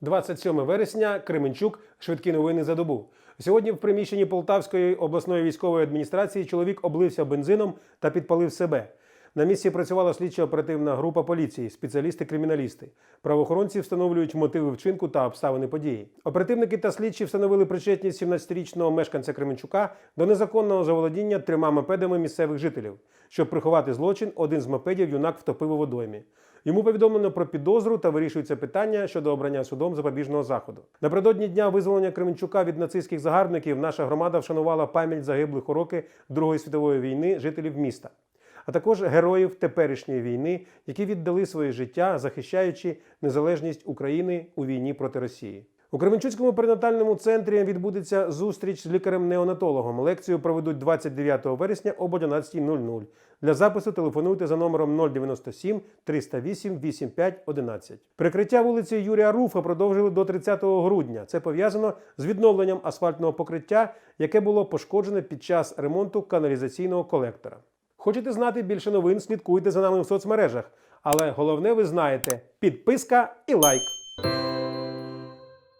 27 вересня, Кременчук, швидкі новини за добу. Сьогодні в приміщенні Полтавської обласної військової адміністрації чоловік облився бензином та підпалив себе. На місці працювала слідчо-оперативна група поліції, спеціалісти-криміналісти. Правоохоронці встановлюють мотиви вчинку та обставини події. Оперативники та слідчі встановили причетність 17-річного мешканця Кременчука до незаконного заволодіння трьома мопедами місцевих жителів. Щоб приховати злочин, один з мопедів юнак втопив у водоймі. Йому повідомлено про підозру та вирішується питання щодо обрання судом запобіжного заходу. Напередодні дня визволення Кременчука від нацистських загарбників наша громада вшанувала пам'ять загиблих у Другої світової війни жителів міста, а також героїв теперішньої війни, які віддали своє життя, захищаючи незалежність України у війні проти Росії. У Кременчуцькому перинатальному центрі відбудеться зустріч з лікарем-неонатологом. Лекцію проведуть 29 вересня об 11.00. Для запису телефонуйте за номером 097 308 85 11. Прикриття вулиці Юрія Руфа продовжили до 30 грудня. Це пов'язано з відновленням асфальтного покриття, яке було пошкоджене під час ремонту каналізаційного колектора. Хочете знати більше новин? Слідкуйте за нами в соцмережах. Але головне ви знаєте: підписка і лайк.